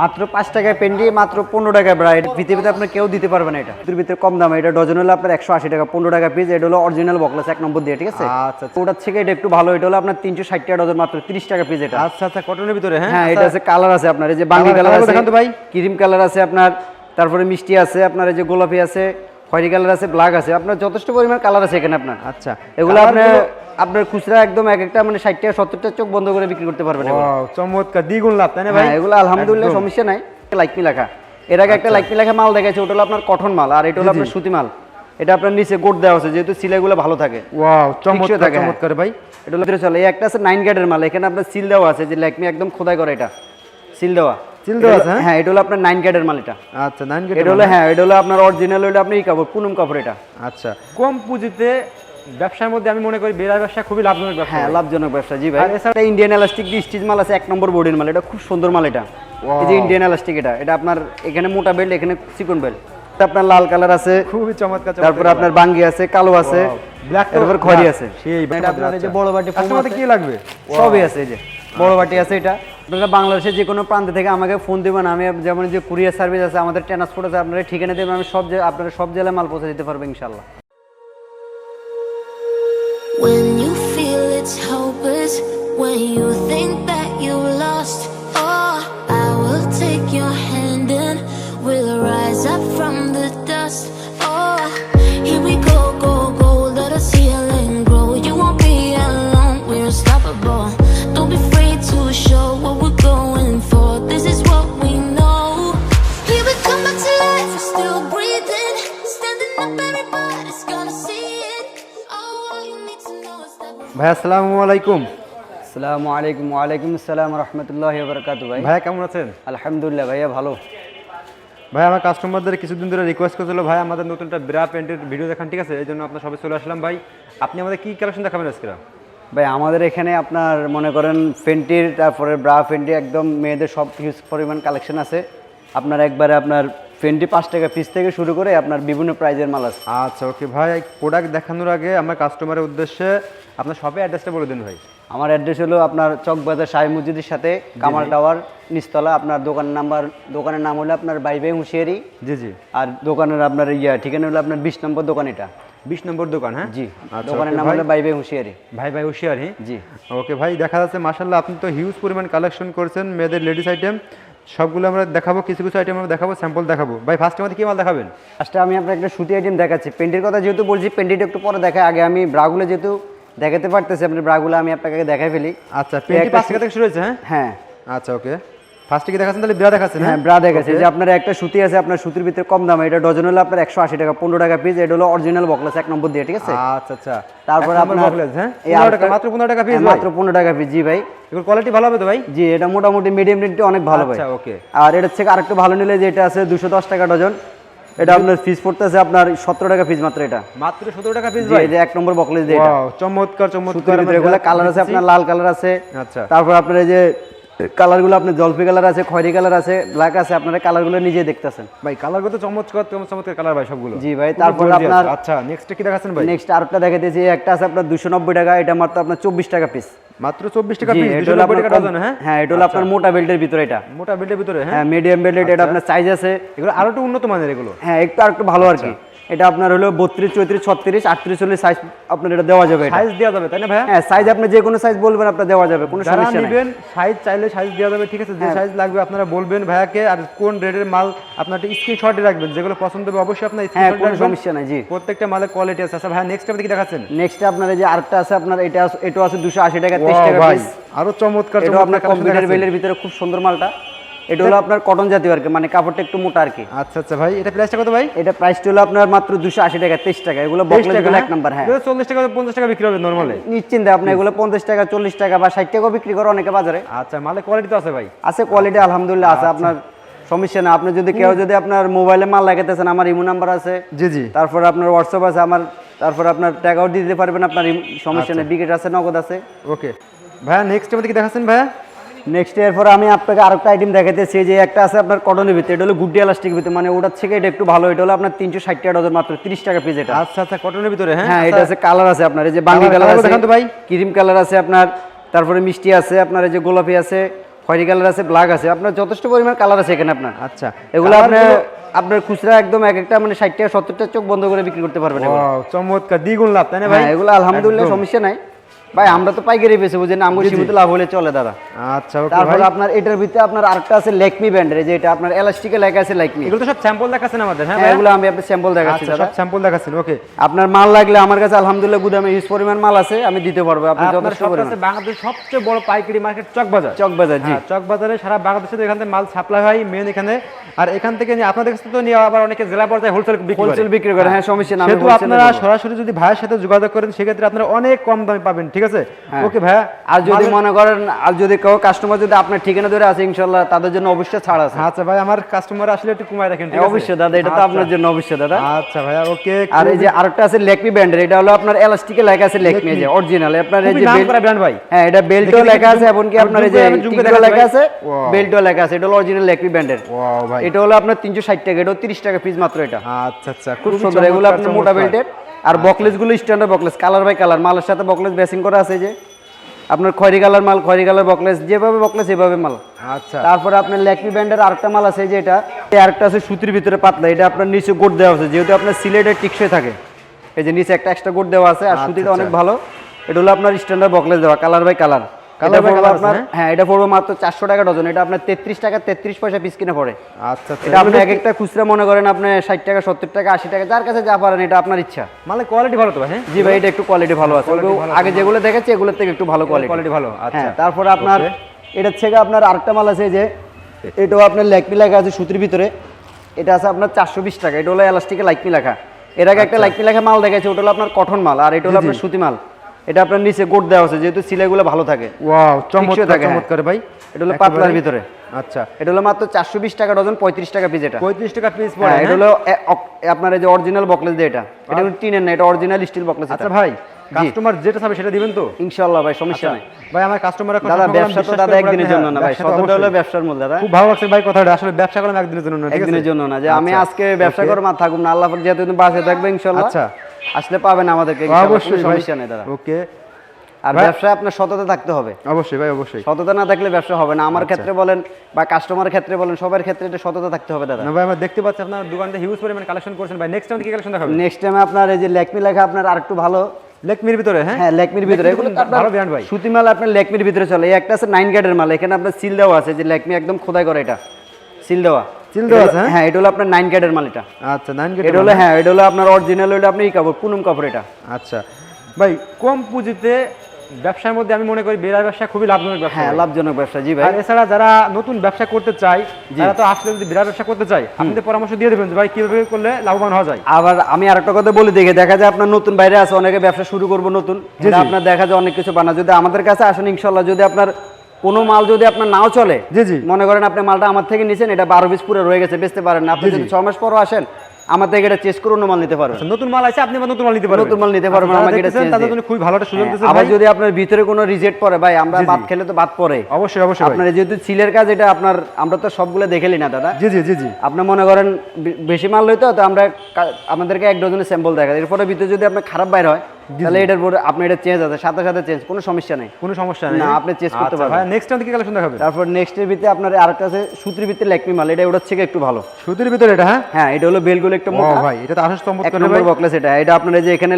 মাত্র পাঁচ টাকায় পেন্ডি মাত্র পনেরো টাকা ব্রাইড পৃথিবীতে আপনার কেউ দিতে পারবে না এটা। এর ভিতরে কম দামে এটা ডজন হলে আপনার একশো আশি টাকা পনেরো টাকা পিস এটা হলো অরিজিনাল বকলাস এক নম্বর দিয়ে ঠিক আছে? আচ্ছা, ওটার থেকে এটা একটু ভালো এটা হলো আপনার তিনশো ষাট টাকা ডজন মাত্র তিরিশ টাকা পিস এটা। আচ্ছা আচ্ছা কটনের ভিতরে হ্যাঁ? হ্যাঁ এটা আছে কালার আছে আপনার এই যে বাঙালি কালার আছে ভাই। ক্রিম কালার আছে আপনার তারপরে মিষ্টি আছে আপনার এই যে গোলাপি আছে খয়েরি কালার আছে ব্ল্যাক আছে। আপনার যথেষ্ট পরিমাণ কালার আছে এখানে আপনার। আচ্ছা। এগুলো আপনার আপনার খুচরা একদম এক একটা মানে ষাট টাকা সত্তর টাকা চোখ বন্ধ করে বিক্রি করতে পারবেন। চমৎকার দ্বিগুণ লাভ তাই না ভাই? হ্যাঁ এগুলো আলহামদুলিল্লাহ সমস্যা নাই। লাইকমি লেখা। এর আগে একটা লাইকমি লেখা মাল দেখাচ্ছে ওটা হলো আপনার কটন মাল আর এটা হলো আপনার সুতি মাল। এটা আপনার নিচে গোট দেওয়া আছে যেহেতু সিলাইগুলো ভালো থাকে। ওয়াও চমৎকার থাকে, হ্যাঁ। চমৎকার ভাই। এটা হলো চলে এই একটা আছে নাইন গ্রেডের মাল এখানে আপনার সিল দেওয়া আছে যে লাইকমি একদম খোদাই করে এটা। সিল দেওয়া। এটা আছে, হ্যাঁ? এটা হলো আপনার নাইন গ্রেডের মাল এটা। আচ্ছা নাইন গেট এটা হলো হ্যাঁ এটা হলো আপনার অরিজিনাল হলো আপনি এই কাপড় পুনম কাপড় এটা। আচ্ছা। কম পুঁজিতে ব্যবসার মধ্যে আমি মনে করি বেড়ার ব্যবসা খুবই লাভজনক ব্যবসা হ্যাঁ লাভজনক ব্যবসা জি ভাই। এছাড়া- ইন্ডিয়ান এলাস্টিক দিয়ে স্টিচ মাল আছে এক নম্বর বোর্ডের মাল এটা খুব সুন্দর মাল এটা। এই যে ইন্ডিয়ান এলাস্টিক এটা এটা আপনার এখানে মোটা বেল্ট এখানে চিকন বেল্ট আপনার লাল কালার আছে খুবই চমৎকার তারপর আপনার বাঙ্গি আছে কালো আছে ব্ল্যাক তারপর খয়রি আছে। সেই আপনার এই যে বড় বাটি ফোম কাস্টমারদের আছে, কি লাগবে? সবই আছে এই যে। বড় বাটি আছে এটা আপনারা বাংলাদেশের যে কোনো প্রান্ত থেকে আমাকে ফোন দিবেন আমি যেমন যে কুরিয়ার সার্ভিস আছে আমাদের ট্রান্সপোর্ট আছে আপনারা ঠিকানা দেবেন আমি সব আপনারা সব জেলায় মাল পৌঁছে দিতে পারব ইনশাল্লাহ When you feel it's hopeless, when you think that you lost, oh, I will take your hand and we'll rise up from the dust. ভাই আসসালামু আলাইকুম। আসসালামু আলাইকুম ওয়ালাইকুম আসসালাম রহমতুল্লাহ বরকাত ভাই। ভাই কেমন আছেন? আলহামদুলিল্লাহ ভাইয়া ভালো। ভাই আমার কাস্টমারদের কিছুদিন ধরে রিকোয়েস্ট করছিল ভাই আমাদের নতুন একটা ব্রা প্যান্টের ভিডিও দেখান ঠিক আছে? এই জন্য আপনার সবাই চলে আসলাম ভাই। আপনি আমাদের কি কালেকশন দেখাবেন আজকে? ভাই আমাদের এখানে আপনার মনে করেন ফেন্টির তারপরে ব্রা ফেন্টি একদম মেয়েদের সব হিউজ পরিমাণ কালেকশন আছে। আপনার একবারে আপনার ফেন্টি পাঁচ টাকা পিস থেকে শুরু করে আপনার বিভিন্ন প্রাইজের মাল আছে। আচ্ছা ওকে ভাই প্রোডাক্ট দেখানোর আগে আমার কাস্টমারের উদ্দেশ্যে আপনার শপে অ্যাড্রেসটা বলে দিন ভাই। আমার অ্যাড্রেস হলো আপনার চকবাজার শাহী মসজিদের সাথে কামাল টাওয়ার নিচতলা। আপনার দোকানের নাম্বার দোকানের নাম হলো আপনার বাইবাই হুঁশিয়ারি। জি জি। আর দোকানের আপনার ইয়া ঠিকানা হলো আপনার বিশ নম্বর দোকান এটা। বিশ নম্বর দোকান হ্যাঁ? জি আচ্ছা, দোকানের নাম ভাই। হলো বাইবাই হুঁশিয়ারি। ভাই ভাই হুশিয়ার? জি। ওকে ভাই দেখা যাচ্ছে মাসাল্লাহ আপনি তো হিউজ পরিমাণ কালেকশন করছেন মেয়েদের লেডিস আইটেম সবগুলো আমরা দেখাবো কিছু কিছু আইটেম আমরা দেখাবো স্যাম্পল দেখাবো। ভাই ফার্স্ট আমাদের কি মাল দেখাবেন? আজকে আমি আপনার একটা সুতি আইটেম দেখাচ্ছি। পেন্টির কথা যেহেতু বলছি পেন্টিটা একটু পরে দেখায়। আগে আমি ব্রাগুলো যেহেতু দেখাতে পারতেছি আপনি ব্রাগুলো আমি আপনাকে দেখাই ফেলি। আচ্ছা পেন্টি পাঁচ টাকা থেকে শুরু হয়েছে হ্যাঁ? হ্যাঁ। আচ্ছা ওকে। ফার্স্টে কি দেখাচ্ছেন? তাহলে বিরা দেখাচ্ছেন হ্যাঁ? ব্রা দেখাচ্ছে। যে আপনার একটা সুতি আছে আপনার সুতির ভিতরে কম দামে এটা ডজন হলো আপনার একশো আশি টাকা পনেরো টাকা পিস এটা হলো অরিজিনাল বকলেস এক নম্বর দিয়ে ঠিক আছে? আচ্ছা আচ্ছা। তারপরে আপনার booklet, হ্যাঁ? 15 টাকা মাত্র পনেরো টাকা পিস হ্যাঁ, মাত্র পনেরো টাকা পিস জি ভাই। এগুলো কোয়ালিটি ভালো হবে তো ভাই? জি এটা মোটামুটি মিডিয়াম রেটটা অনেক ভালো ভাই। আচ্ছা, okay. আর এটার থেকে আরেকটু ভালো নিলে যে এটা আছে দুশো দশ টাকা ডজন। এটা আপনার ফিস পড়তেছে আপনার সতেরো টাকা পিস মাত্র এটা। মাত্র সতেরো টাকা পিস জি ভাই? এই যে এক নম্বর বকলেজ দিয়ে এটা। চমৎকার চমৎকার। এগুলো কালার আছে আপনার লাল কালার আছে। আচ্ছা। তারপর আপনার এই যে কালারগুলো আপনার জলপি কালার আছে খয়েরি কালার আছে ব্ল্যাক আছে আপনারা কালারগুলো নিজে দেখতেছেন। ভাই কালার কত চমৎকার চমৎকার চমৎকার কালার ভাই সবগুলো। জি ভাই, তারপরে। আপনার- আচ্ছা নেক্সট কি দেখাচ্ছেন ভাই? নেক্সট আরেকটা দেখাতেছি একটা আছে আপনার দুশো নব্বই টাকা এটা মাত্র আপনার চব্বিশ টাকা পিস মাত্র চব্বিশ টাকা পিস এটা দুশো হলো নব্বই আপনার টাকা কম- ডজন হ্যাঁ? হ্যাঁ এটা হলো আপনার মোটা বেল্টের ভিতরে এটা। মোটা বেল্টের ভিতরে হ্যাঁ? হ্যাঁ মিডিয়াম বেল্টেড এটা আপনার সাইজ আছে। এগুলো আরও একটু উন্নত মানের এগুলো। হ্যাঁ একটু আরেকটু ভালো আর কি। এটা আপনার হলো বত্রিশ চৌত্রিশ ছত্রিশ আটত্রিশ চল্লিশ সাইজ আপনার এটা দেওয়া যাবে সাইজ দেওয়া যাবে তাই না ভাই হ্যাঁ সাইজ আপনি যে কোনো সাইজ বলবেন আপনার দেওয়া যাবে কোনো সমস্যা নেই। নেবেন সাইজ চাইলে সাইজ দেওয়া যাবে ঠিক আছে? যে সাইজ লাগবে আপনারা বলবেন ভাইয়াকে আর কোন রেটের মাল আপনার স্ক্রিনশটে রাখবেন যেগুলো পছন্দ হবে অবশ্যই আপনার হ্যাঁ কোনো সমস্যা নাই জি। প্রত্যেকটা মালের কোয়ালিটি আছে। আচ্ছা ভাই নেক্সট আপনি কি দেখাচ্ছেন? নেক্সট আপনার এই যে আরেকটা আছে আপনার এটা এটাও আছে দুশো আশি টাকা তেইশ টাকা ভাই আরও চমৎকার এটা আপনার কম্পিউটার বেলের ভিতরে খুব সুন্দর মালটা। এটা হলো আপনার কটন জাতীয় আর কি মানে কাপড়টা একটু মোটা আর কি। আচ্ছা আচ্ছা ভাই এটা প্রাইসটা কত ভাই? এটা প্রাইসটা হলো আপনার মাত্র দুশো আশি টাকা তেইশ টাকা। এগুলো বকলেসগুলো এক নাম্বার হ্যাঁ। চল্লিশ টাকা পঞ্চাশ টাকা বিক্রি হবে নর্মালে নিশ্চিন্তে আপনি এগুলো পঞ্চাশ টাকা চল্লিশ টাকা বা ষাট টাকাও বিক্রি করে অনেকে বাজারে। আচ্ছা মালের কোয়ালিটি তো আছে ভাই। আছে কোয়ালিটি আলহামদুলিল্লাহ আছে আপনার সমস্যা না আপনি যদি কেউ যদি আপনার মোবাইলে মাল লাগাতেছেন আমার ইমো নাম্বার আছে। জি জি। তারপর আপনার হোয়াটসঅ্যাপ আছে আমার তারপর আপনার টাকাও দিয়ে দিতে পারবেন আপনার সমস্যা নেই বিকেট আছে নগদ আছে। ওকে ভাইয়া নেক্সট আমাদের কি দেখাচ্ছেন ভাইয়া? নেক্সট এরপর আমি আপনাকে আরেকটা আইটেম দেখাতেছি যে একটা আছে আপনার কটনের ভিতরে এটা হলো গুড্ডি এলাস্টিক ভিতরে মানে ওটার থেকে এটা একটু ভালো এটা হলো আপনার তিনশো ষাট টাকা ডজন মাত্র তিরিশ টাকা পিস এটা। আচ্ছা আচ্ছা কটনের ভিতরে হ্যাঁ? হ্যাঁ এটা আছে কালার আছে আপনার এই যে বাঙ্গি কালার আছে দেখান তো ভাই। ক্রিম কালার আছে আপনার তারপরে মিষ্টি আছে আপনার এই যে গোলাপি আছে খয়েরি কালার আছে ব্ল্যাক আছে আপনার যথেষ্ট পরিমাণ কালার আছে এখানে আপনার। আচ্ছা। এগুলো আপনি কালারগুলো- আপনার খুচরা একদম এক একটা মানে ষাট টাকা সত্তর টাকা চোখ বন্ধ করে বিক্রি করতে পারবেন চমৎকার দ্বিগুণ লাভ তাই না ভাই? হ্যাঁ এগুলো আলহামদুলিল্লাহ সমস্যা নাই। ভাই আমরা তো পাইকারি বেছে বুঝেন আমার সীমিত লাভ হলে চলে দাদা। আচ্ছা তারপর আপনার এটার ভিতরে আপনার আরেকটা আছে লেকমি ব্যান্ডের যে এটা আপনার এলাস্টিকে লেখা আছে লেকমি। এগুলো তো সব স্যাম্পল দেখাচ্ছেন আমাদের হ্যাঁ হ্যাঁ এগুলো আমি আপনার স্যাম্পল দেখাচ্ছি আচ্ছা দাদা। সব স্যাম্পল দেখাচ্ছেন ওকে। আপনার মাল লাগলে আমার কাছে আলহামদুলিল্লাহ গুদামে হিউজ পরিমাণ মাল আছে আমি দিতে পারব আপনি যথেষ্ট সব পরিমাণ। কাছে বাংলাদেশের সবচেয়ে বড় পাইকারি মার্কেট চক বাজার চক বাজার জি। হ্যাঁ, চক বাজারে সারা বাংলাদেশে এখান থেকে মাল সাপ্লাই হয় মেন এখানে। আর এখান থেকে নিয়ে আপনাদের কাছে তো নিয়ে আবার অনেকে জেলা পর্যায়ে হোলসেল বিক্রি হোলসেল বিক্রি করে হ্যাঁ সমস্যা না সেহেতু আপনারা সরাসরি যদি ভাইয়ের সাথে যোগাযোগ করেন সেক্ষেত্রে আপনারা অনেক কম দামে পাবেন ঠিক আছে? হ্যাঁ। ওকে ভাইয়া আর যদি মনে করেন আর যদি কেউ কাস্টমার যদি আপনার ঠিকানা ধরে আছে ইনশাল্লাহ তাদের জন্য অবশ্যই ছাড় আছে। আচ্ছা ভাই আমার কাস্টমার আসলে একটু কমায় রাখেন ঠিক হ্যাঁ, আছে? অবশ্যই দাদা এটা তো আচ্ছা। আপনার জন্য অবশ্যই দাদা। আচ্ছা ভাইয়া ওকে আর এই যে আরেকটা আছে লেকমি ব্যান্ডের এটা হলো আপনার এলাস্টিকে লেখা আছে লেকমি যে অরিজিনাল আপনার এই যে নাম করা ব্র্যান্ড ভাই। হ্যাঁ এটা বেল্টও লেখা আছে জুম- এমনকি আপনার এই যে লেখা আছে বেল্টও লেখা আছে এটা হলো অরিজিনাল লেকমি ভাই। এটা হলো আপনার তিনশো ষাট টাকা এটা তিরিশ টাকা পিস মাত্র এটা। আচ্ছা আচ্ছা খুব সুন্দর এগুলো আপনার মোটা। বেল্টের আর বকলেসগুলো standard buckle colour by colour মালের সাথে বকলেস বেসিং করা আছে যে। আপনার খয়রি কালার মাল খয়রি কালার বকলেস যেভাবে বকলেস সেভাবে মাল। আচ্ছা। তারপরে আপনার ল্যাকমি ব্যান্ডের আরেকটা মাল আছে যে এটা। আরেকটা আছে সুতির ভিতরে পাতলা এটা আপনার নিচে গোট দেওয়া আছে যেহেতু আপনার সিলেটের টিকসে থাকে। এই যে নিচে একটা এক্সট্রা গোট দেওয়া আছে আর আচ্ছা, সুতিটা অনেক আচ্ছা। ভালো। এটা হলো আপনার স্ট্যান্ডার্ড বকলেস দেওয়া কালার বাই কালার হ্যাঁ? হ্যাঁ এটা পড়বে মাত্র চারশো টাকা ডজন। এটা আপনার তেত্রিশ টাকা তেত্রিশ পয়সা পিস কিনে পড়ে। আচ্ছা আচ্ছা। এটা আপনি এক একটা খুচরা মনে করেন আপনি ষাট টাকা সত্তর টাকা আশি টাকা যার কাছে যা পারেন এটা আপনার ইচ্ছা। মানে কোয়ালিটি ভালো তো হ্যাঁ? জি ভাই এটা একটু কোয়ালিটি ভালো আছে। আগে যেগুলো দেখেছি এগুলোর থেকে একটু ভালো কোয়ালিটি কোয়ালিটি ভালো আচ্ছা। হ্যাঁ তারপরে আপনার. এটার থেকে আপনার আরেকটা মাল আছে যে এটাও আপনার ল্যাকমি লেখা আছে সুতির ভিতরে। এটা আছে আপনার চারশো বিশ টাকা এটা হলো এলাস্টিকে লাইকমি লেখা। এর আগে একটা লাইকমি লেখা মাল দেখাচ্ছে ওটা হলো আপনার কটন মাল আর এটা হলো আপনার সুতি মাল। এটা আপনার নিচে গোট দেওয়া আছে যেহেতু সিলাইগুলো ভালো থাকে। ওয়াও চমৎকার হ্যাঁ। চমৎকার ভাই। এটা হলো পাতলার ভিতরে। আচ্ছা। এটা হলো মাত্র চারশো বিশ টাকা ডজন পঁয়ত্রিশ টাকা পিস এটা। পঁয়ত্রিশ টাকা পিস পড়ে হ্যাঁ এটা হ্যাঁ? হলো আপনার এই যে অরিজিনাল বকলেস দিয়ে এটা। এটা কিন্তু টিনের না এটা অরিজিনাল স্টিল বকলেস আচ্ছা ভাই কাস্টমার যেটা চাবে সেটা দিবেন তো? ইনশাআল্লাহ ভাই সমস্যা আচ্ছা, নাই। ভাই আমার কাস্টমার দাদা ব্যবসা তো দাদা একদিনের জন্য না ভাই হলো ব্যবসার মূল দাদা। খুব ভালো লাগছে ভাই কথাটা আসলে ব্যবসা করলাম একদিনের জন্য না একদিনের জন্য না যে আমি আচ্ছা, আজকে ব্যবসা. করব আর থাকুম না আল্লাহ যেহেতু বাঁচে থাকবে ইনশাআল্লাহ। আচ্ছা। আসলে পাবেন আমাদেরকে অবশ্যই সমস্যা নেই দাদা। ওকে। আর ব্যবসায় আপনার সততা থাকতে হবে। অবশ্যই ভাই অবশ্যই। সততা না থাকলে ব্যবসা হবে না। আচ্ছা। আমার ক্ষেত্রে বলেন বা কাস্টমারের ক্ষেত্রে বলেন সবার ক্ষেত্রে এটা সততা থাকতে হবে দাদা। না ভাই আমরা দেখতে পাচ্ছি আপনার দোকানটা হিউজ পরিমাণ কালেকশন করছেন ভাই। নেক্সট টাইম কি কালেকশন দেখাবেন? নেক্সট টাইমে আপনার এই যে লেকমি লেখা আপনার আরেকটু ভালো। লেকমির ভিতরে হ্যাঁ? হ্যাঁ লেকমির ভিতরে। এগুলো ভালো ব্র্যান্ড ভাই। সুতি মাল আপনার লেকমির ভিতরে চলে। এই একটা আছে নাইন গ্রেডের মাল। এখানে আপনার সিল দেওয়া আছে যে লেকমি একদম খোদাই করে এটা। সিল দেওয়া। আছে, হ্যাঁ? এটা হলো আপনার নাইন গ্রেডের মাল এটা। আচ্ছা নাইন এটা হলো হ্যাঁ এটা হলো আপনার অরিজিনাল হলো আপনি এই কাপড় পুনুম কাপড় এটা। আচ্ছা। ভাই কম পুঁজিতে ব্যবসার মধ্যে আমি মনে করি বেড়ার ব্যবসা খুবই লাভজনক ব্যবসা হ্যাঁ লাভজনক ব্যবসা জি ভাই। আর এছাড়া যারা নতুন ব্যবসা করতে চায় তারা তো আসলে যদি ব্যবসা করতে চায় আপনি পরামর্শ দিয়ে দেবেন ভাই কীভাবে করলে লাভবান হওয়া যায়? আবার আমি আরেকটা কথা বলে দেখে দেখা যায় আপনার নতুন বাইরে আছে অনেকে ব্যবসা শুরু করব নতুন। যেটা আপনার দেখা যায় অনেক কিছু বানা যদি আমাদের কাছে আসেন ইনশাল্লাহ যদি আপনার কোনো মাল যদি আপনার নাও চলে জি, জি। মনে করেন আপনি মালটা আমার থেকে নিছেন এটা বারো পিস পুরো রয়ে গেছে বেচতে পারেন না আপনি যদি ছ মাস পরও আসেন আমার থেকে এটা চেস করে অন্য মাল নিতে পারবেন আচ্ছা, নতুন মাল আছে আপনি আবার নতুন মাল নিতে পারবেন নতুন মাল নিতে পারবেন, আচ্ছা, আমাকে এটা তাদের দিয়ে। জন্য খুবই ভালো একটা সুযোগ দিতেছেন আবার ভাই। যদি আপনার ভিতরে কোনো রিজেক্ট পড়ে ভাই আমরা। ভাত খেলে তো ভাত পড়ে অবশ্যই অবশ্যই আপনার যেহেতু সিলের কাজ এটা আপনার আমরা তো সবগুলো দেখেলি না দাদা জি জি জি জি আপনি মনে করেন বেশি মাল লইতো তো আমরা আমাদেরকে এক ডজনের স্যাম্পল দেখা। এরপরে ভিতরে যদি আপনার খারাপ বাইর হয় তাহলে এটার পরে আপনি এটা চেঞ্জ আছে সাথে সাথে চেঞ্জ কোনো সমস্যা নেই। কোনো সমস্যা নেই। না, আপনি চেঞ্জ করতে আচ্ছা, পারবেন। ভাই নেক্সট টাইম কি কালেকশন দেখাবেন। তারপর নেক্সট এর ভিতরে আপনার আরেকটা আছে সুতির ভিতরে লেকমি মাল এটা ওটার থেকে একটু ভালো। সুতির ভিতরে এটা হ্যাঁ? হ্যাঁ এটা হলো বেলগুলো একটু মোটা। ভাই এটা তো আসলে এক চমৎকার রে নম্বর বকলেস এটা এটা আপনার এই যে এখানে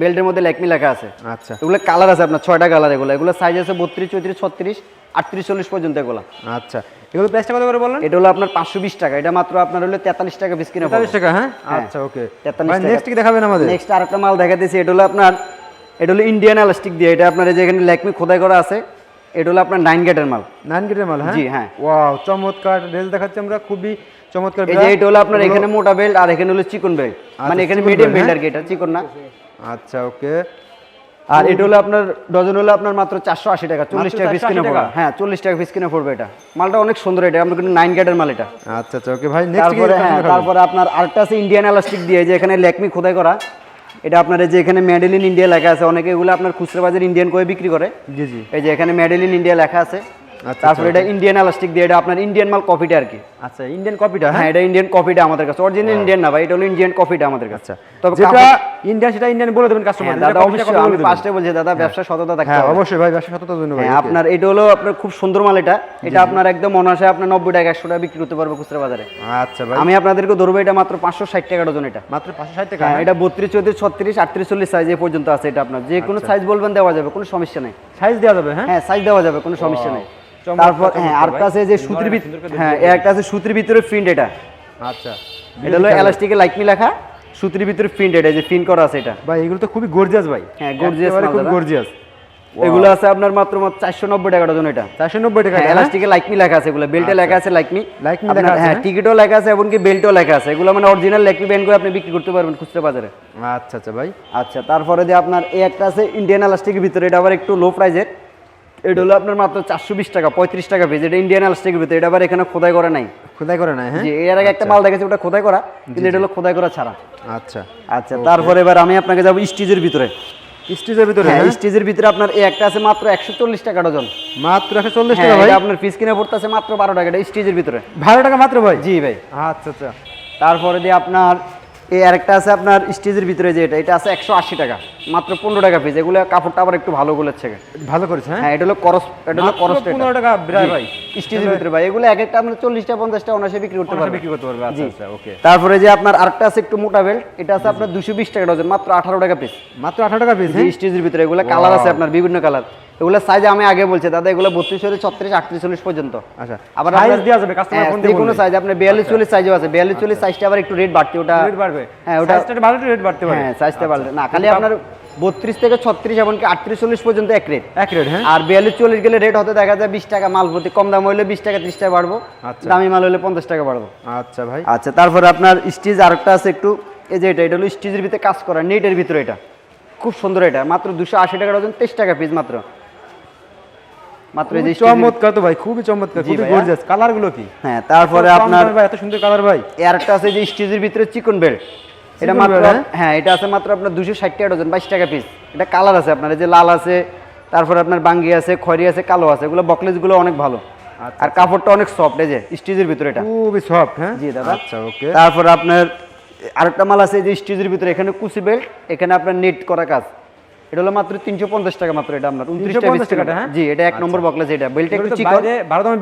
বেল্টের মধ্যে লেকমি লেখা আছে। আচ্ছা। এগুলো কালার আছে আপনার ছয়টা কালার এগুলো। এগুলো সাইজ আছে বত্রিশ চৌত্রিশ ছত্রিশ আটত্রিশ চল্লিশ পর্যন্ত এগুলো। আচ্ছা। এগুলো প্রাইসটা কত করে বললেন? এটা হলো আপনার পাঁচশো বিশ টাকা। এটা মাত্র আপনার হলো তেতাল্লিশ টাকা পিস কিনে টাকা হ্যাঁ? হ্যাঁ। আচ্ছা ওকে 43 টাকা। নেক্সট কি দেখাবেন আমাদের? নেক্সট আরেকটা মাল দেখাতেছি এটা হলো আপনার এটা হলো ইন্ডিয়ান এলাস্টিক দিয়ে। এটা আপনার এই যে এখানে লেকমি খোদাই করা আছে এটা হলো আপনার নাইন গেটের মাল। নাইন গেটের মাল হ্যাঁ? জি, হ্যাঁ। ওয়াও চমৎকার রেল দেখাচ্ছি আমরা খুবই চমৎকার। এই যে এটা হলো আপনার এখানে মোটা বেল্ট আর এখানে হলো চিকন বেল্ট মানে এখানে মিডিয়াম belt, বেল্ট হ্যাঁ? আর কি এটা চিকন না। আচ্ছা ওকে আর এটা হলো আপনার ডজন হলো আপনার মাত্র চারশো আশি টাকা চল্লিশ টাকা পিস কিনে পড়বে। হ্যাঁ চল্লিশ টাকা পিস কিনে পড়বে এটা। মালটা অনেক সুন্দর এটা আমরা কিন্তু নাইন গেটের মাল এটা। আচ্ছা আচ্ছা ওকে ভাই তারপরে হ্যাঁ তারপর আপনার আরেকটা আছে ইন্ডিয়ান এলাস্টিক দিয়ে যে এখানে লেকমি খোদাই করা। এটা আপনার এই যে এখানে মেডেল ইন ইন্ডিয়া লেখা আছে অনেকে এগুলো আপনার খুচরা বাজার ইন্ডিয়ান করে বিক্রি করে। জি জি। এই যে এখানে মেডেল ইন ইন্ডিয়া লেখা আছে। তারপরে আচ্ছা, এটা ইন্ডিয়ান এলাস্টিক দিয়ে এটা আপনার ইন্ডিয়ান মাল কপিটা আর কি। আচ্ছা ইন্ডিয়ান কপিটা হ্যাঁ? হ্যাঁ এটা ইন্ডিয়ান কপিটা আমাদের কাছে। অরিজিনাল ইন্ডিয়ান না ভাই এটা হলো ইন্ডিয়ান কপিটা আমাদের কাছে। তবে যেটা ইন্ডিয়ান সেটা ইন্ডিয়ান বলে দেবেন কাস্টমার হ্যাঁ, দাদা অবশ্যই আমি ফার্স্টে বলছি দাদা ব্যবসা সততা থাকতে হ্যাঁ অবশ্যই ভাই ব্যবসা সততার জন্য ভাই হ্যাঁ আপনার এটা হলো আপনার খুব সুন্দর মাল এটা। এটা আপনার একদম অনায়াসে আপনার নব্বই টাকা একশো টাকা বিক্রি করতে পারবে খুচরা বাজারে। আচ্ছা ভাই। আমি আপনাদেরকে ধরবো এটা মাত্র পাঁচশো ষাট টাকা ডজন এটা। মাত্র পাঁচশো ষাট টাকা হ্যাঁ এটা বত্রিশ চৌত্রিশ ছত্রিশ আটত্রিশ চল্লিশ সাইজ এ পর্যন্ত আছে এটা আপনার। যে কোনো সাইজ বলবেন দেওয়া যাবে কোনো সমস্যা নাই। সাইজ দেওয়া যাবে হ্যাঁ? হ্যাঁ সাইজ দেওয়া যাবে কোনো সমস্যা নেই। তারপর হ্যাঁ ভাই। আছে যে সুতির হ্যাঁ একটা আছে সুতির ভিতরে প্রিন্ট এটা। আচ্ছা এটা হলো এলাস্টিকে লাইকমি লেখা সুতির ভিতরে প্রিন্ট এটা যে প্রিন্ট করা আছে এটা। ভাই এগুলো তো খুবই গর্জিয়াস ভাই। হ্যাঁ, একেবারে মাল খুব গর্জিয়াস এগুলো আছে আপনার মাত্র মাত্র চারশো নব্বই টাকা ডজন এটা। চারশো নব্বই টাকা? এলাস্টিকে লাইকমি লেখা আছে এগুলো বেল্টে লেখা আছে লাইকমি আপনার- লেখা আছে, হ্যাঁ হ্যাঁ? টিকিটও লেখা আছে এমনকি বেল্টও লেখা আছে। এগুলো মানে অরিজিনাল লাইকমি ব্যান্ড করে আপনি বিক্রি করতে পারবেন খুচরা বাজারে। আচ্ছা আচ্ছা ভাই। আচ্ছা তারপরে যে আপনার এই একটা আছে ইন্ডিয়ান এলাস্টিকের ভিতরে এটা আবার একটু লো প্রাইজের এটা হলো আপনার মাত্র চারশো বিশ টাকা পঁয়ত্রিশ টাকা পিস এটা ইন্ডিয়ান এলাস্টিকের ভিতরে এটা আবার এখানে খোদাই করা নাই। খোদাই করে না হ্যাঁ? এর আগে একটা মাল দেখেছি ওটা খোদাই করা কিন্তু এটা হলো খোদাই করা ছাড়া। আচ্ছা। আচ্ছা তারপরে এবার আমি আপনাকে যাব স্টিজের ভিতরে। স্টেজের ভিতরে হ্যাঁ হ্যাঁ? স্টিজের ভিতরে আপনার এই একটা আছে মাত্র একশো চল্লিশ টাকা ডজন। মাত্র একশো চল্লিশ হ্যাঁ টাকা ভাই? আপনার পিস কিনে পড়তেছে মাত্র বারো টাকা এটা স্টিজের ভিতরে। বারো টাকা মাত্র ভাই? জি ভাই। আচ্ছা আচ্ছা। তারপরে দিয়ে আপনার এই আরেকটা আছে আপনার স্টেজের ভিতরে যে এটা এটা আছে একশো আশি টাকা মাত্র পনেরো টাকা পিস এগুলো কাপড়টা আবার একটু ভালো গুলোর থেকে ভালো করেছে হ্যাঁ? হ্যাঁ এটা হলো করস এটা হলো করস 15 টাকা বিরাট ভাই। স্টেজের ভিতরে ভাই। এগুলো এক একটা আপনার চল্লিশটা পঞ্চাশটা অনাসে বিক্রি করতে পারবে বিক্রি করতে পারবে আচ্ছা। আচ্ছা ওকে তারপরে যে আপনার আরেকটা আছে একটু মোটা বেল্ট এটা আছে আপনার দুশো বিশ টাকা ডজন মাত্র আঠারো টাকা পিস মাত্র আঠারো টাকা পিস জি স্টেজের ভিতরে এগুলো কালার আছে আপনার বিভিন্ন কালার এগুলো সাইজ আমি আগে বলছি দাদা এগুলো বত্রিশ হলে ছত্রিশ আটত্রিশ চল্লিশ পর্যন্ত। আচ্ছা আবার সাইজ দেওয়া যাবে কাস্টমার যে কোনো সাইজ আপনার বিয়াল্লিশ চল্লিশ সাইজও আছে বিয়াল্লিশ চল্লিশ সাইজটা আবার একটু রেট বাড়তি ওটা রেট বাড়বে। হ্যাঁ ওটা সাইজটা ভালো রেট বাড়তে পারে। হ্যাঁ সাইজটা বাড়লে না খালি আপনার বত্রিশ থেকে ছত্রিশ এমনকি আটত্রিশ চল্লিশ পর্যন্ত এক রেট এক রেট হ্যাঁ। আর বিয়াল্লিশ চল্লিশ গেলে রেট হতে দেখা যায় বিশ টাকা মাল প্রতি কম দাম হলে বিশ টাকা ত্রিশ টাকা বাড়বো। আচ্ছা। দামি মাল হলে পঞ্চাশ টাকা বাড়বো। আচ্ছা ভাই। আচ্ছা তারপরে আপনার স্টিচ আরেকটা আছে একটু এই যে এটা এটা হলো স্টিচের ভিতরে কাজ করা নেটের ভিতরে এটা। খুব সুন্দর এটা মাত্র দুশো আশি টাকা ডজন তেইশ টাকা পিস মাত্র। মাত্র এই যে খুবই stitch এর- চমৎকার তো ভাই খুবই চমৎকার খুবই গর্জিয়াস কালারগুলো কি? হ্যাঁ তারপরে আপনার ভাই এত সুন্দর কালার ভাই। এই আছে যে স্টিচের ভিতরে চিকন বেল্ট এটা মাত্র হ্যাঁ? এটা আছে মাত্র আপনার দুশো ষাট টাকা ডজন বাইশ টাকা পিস এটা কালার আছে আপনার যে লাল আছে তারপরে আপনার বাঙ্গি আছে খয়রি আছে কালো আছে এগুলো বকলেসগুলো অনেক ভালো। আচ্ছা, আর কাপড়টা অনেক সফট এই যে স্টিচের ভিতরে এটা। খুবই সফট হ্যাঁ? জি দাদা। আচ্ছা ওকে তারপর আপনার আরেকটা মাল আছে যে স্টিচের ভিতরে এখানে কুচি বেল্ট এখানে আপনার নেট করা কাজ। এটা হলো মাত্র তিনশো পঞ্চাশ টাকা মাত্র এটা আপনার। উনত্রিশটা 350 টাকাটা, হ্যাঁ? জি এটা এক নম্বর এটা। বেল্ট একটু চিকন।